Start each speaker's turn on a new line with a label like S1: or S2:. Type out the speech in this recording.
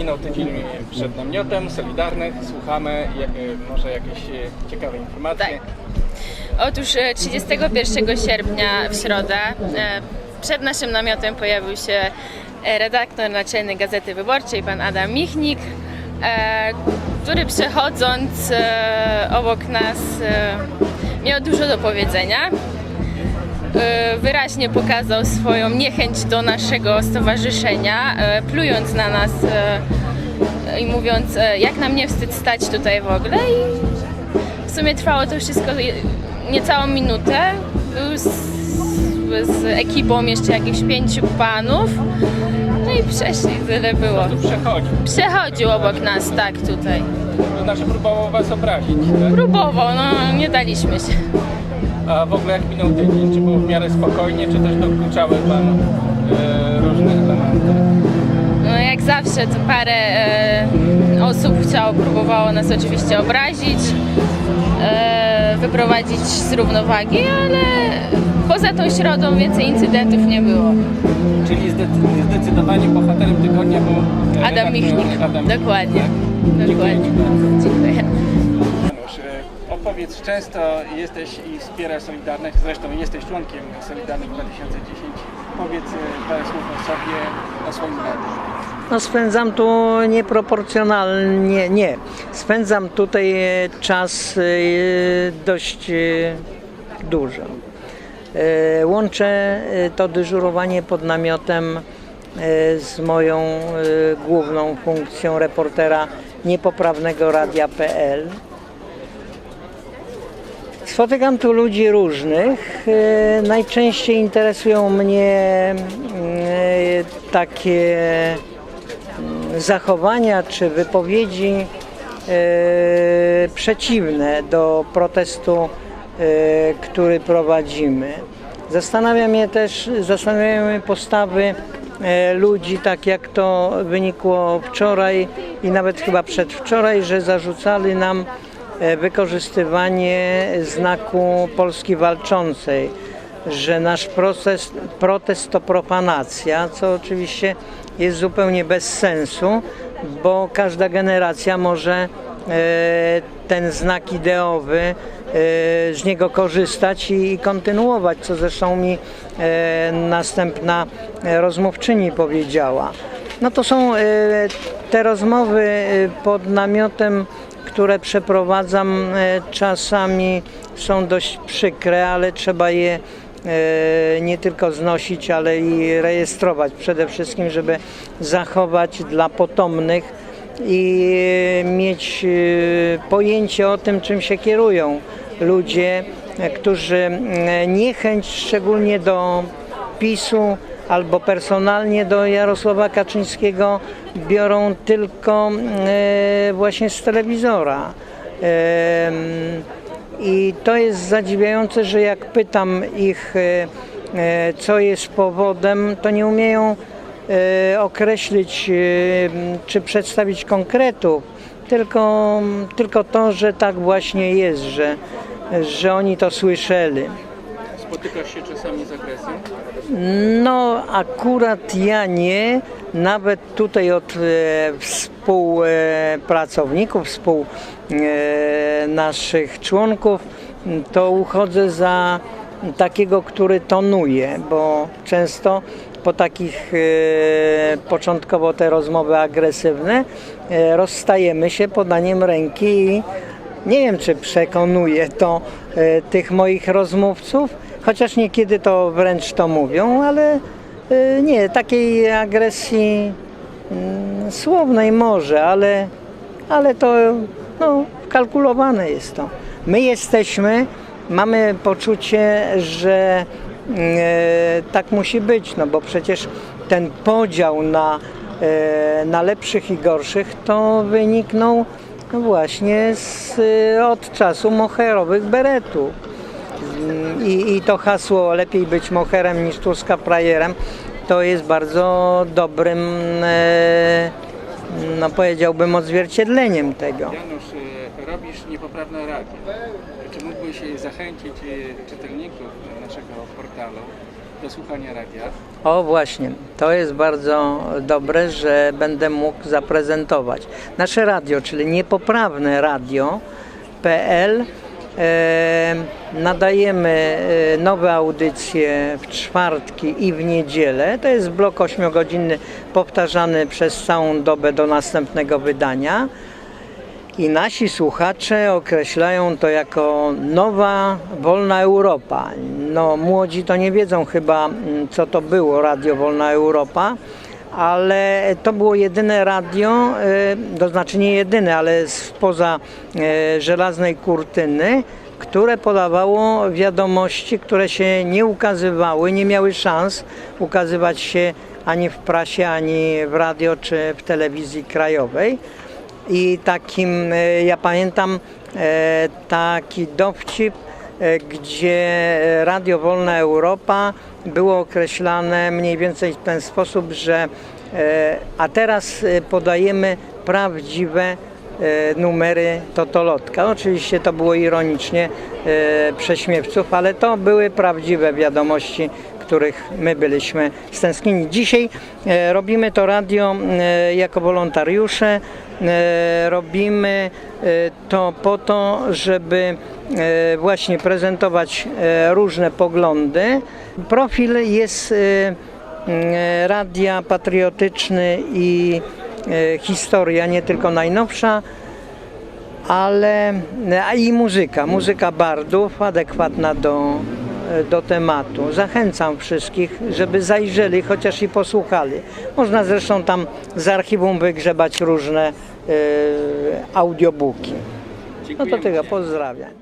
S1: minął tydzień przed namiotem Solidarnych. Słuchamy, y, może jakieś y, ciekawe informacje.
S2: Tak. Otóż e, 31 sierpnia w środę e, przed naszym namiotem pojawił się e, redaktor naczelny Gazety Wyborczej, pan Adam Michnik, e, który przechodząc e, obok nas e, miał dużo do powiedzenia. E, Wyraźnie pokazał swoją niechęć do naszego stowarzyszenia, e, plując na nas e, i mówiąc, jak nam nie wstyd stać tutaj w ogóle. I w sumie trwało to wszystko niecałą minutę. Był z, z ekipą jeszcze jakichś pięciu panów. No i przeszli, tyle było.
S1: Tu przechodzi.
S2: Przechodził obok nas, tak, tutaj.
S1: Znaczy próbował was obrazić, tak?
S2: Próbował, no nie daliśmy się.
S1: A w ogóle jak minął tydzień? Czy było w miarę spokojnie, czy też dokuczały wam y, różne elementy?
S2: No jak zawsze to parę e, osób chciało, próbowało nas oczywiście obrazić, e, wyprowadzić z równowagi, ale poza tą środą więcej incydentów nie było.
S1: Czyli zdecy- zdecydowanie bohaterem tygodnia był e,
S2: Adam
S1: redaktor
S2: Michnik.
S1: Adam
S2: Dokładnie.
S1: Tak? Dziękuję
S2: Dokładnie.
S1: bardzo.
S2: Dziękuję.
S1: Opowiedz, często jesteś i wspierasz Solidarność, zresztą jesteś członkiem Solidarnych 2010. Powiedz e, parę słów o sobie, o swoim radiu.
S3: No spędzam tu nieproporcjonalnie, nie. Spędzam tutaj e, czas e, dość dużo. Łączę to dyżurowanie pod namiotem z moją główną funkcją reportera niepoprawnego radia.pl. Spotykam tu ludzi różnych. E, Najczęściej interesują mnie mm, takie mm, zachowania czy wypowiedzi e, przeciwne do protestu, e, który prowadzimy. Zastanawia mnie też, zastanawiają mnie postawy e, ludzi, tak jak to wynikło wczoraj i nawet chyba przedwczoraj, że zarzucali nam e, wykorzystywanie znaku Polski Walczącej, że nasz protest, protest to profanacja, co oczywiście jest zupełnie bez sensu, bo każda generacja może e, ten znak ideowy e, z niego korzystać i, kontynuować, co zresztą mi e, następna e, rozmówczyni powiedziała. No to są e, te rozmowy e, pod namiotem, które przeprowadzam e, czasami są dość przykre, ale trzeba je e, nie tylko znosić, ale i rejestrować. Przede wszystkim, żeby zachować dla potomnych i mieć e, pojęcie o tym, czym się kierują ludzie, którzy niechęć szczególnie do PiSu albo personalnie do Jarosława Kaczyńskiego biorą tylko e, właśnie z telewizora. I to jest zadziwiające, że jak pytam ich, e, e, co jest powodem, to nie umieją określić czy przedstawić konkretów, tylko, tylko to, że tak właśnie jest, że, że oni to słyszeli.
S1: Spotykasz się czasami z agresją?
S3: No, akurat ja nie. Nawet tutaj od e, współpracowników, współ e, naszych członków, to uchodzę za takiego, który tonuje, bo często po takich e, początkowo te rozmowy agresywne e, rozstajemy się podaniem ręki i nie wiem, czy przekonuje to e, tych moich rozmówców, chociaż niekiedy to wręcz to mówią, ale e, nie, takiej agresji mm, słownej może, ale, ale to no, kalkulowane jest to. My jesteśmy, mamy poczucie, że e, tak musi być, no bo przecież ten podział na, e, na lepszych i gorszych to wyniknął no właśnie z, e, od czasu moherowych beretów. Mm, I, I to hasło lepiej być moherem niż Tuska frajerem to jest bardzo dobrym, e, no powiedziałbym, odzwierciedleniem tego.
S1: Janusz, e, robisz niepoprawne radio. Czy mógłbyś e, zachęcić czytelników naszego portalu do słuchania radia.
S3: O właśnie, to jest bardzo dobre, że będę mógł zaprezentować. Nasze radio, czyli niepoprawne radio.pl nadajemy e, nowe audycje w czwartki i w niedzielę. To jest blok 8-godzinny powtarzany przez całą dobę do następnego wydania. I nasi słuchacze określają to jako nowa, wolna Europa. No, młodzi to nie wiedzą chyba, mm, co to było Radio Wolna Europa, ale to było jedyne radio, y, to znaczy nie jedyne, ale spoza y, żelaznej kurtyny, które podawało wiadomości, które się nie ukazywały, nie miały szans ukazywać się ani w prasie, ani w radio, czy w telewizji krajowej. I takim, e, ja pamiętam e, taki dowcip, e, gdzie Radio Wolna Europa było określane mniej więcej w ten sposób, że a teraz podajemy prawdziwe numery Totolotka. Oczywiście to było ironicznie prześmiewców, ale to były prawdziwe wiadomości, których my byliśmy stęsknieni. Dzisiaj robimy to radio jako wolontariusze. E, robimy e, to po to, żeby e, właśnie prezentować różne poglądy. Profil jest radia patriotyczny i historia, nie tylko najnowsza, ale i muzyka, muzyka bardów adekwatna do, do tematu. Zachęcam wszystkich, żeby zajrzeli, chociaż i posłuchali. Można zresztą tam z archiwum wygrzebać różne e, audiobooki. No to tyle, pozdrawiam.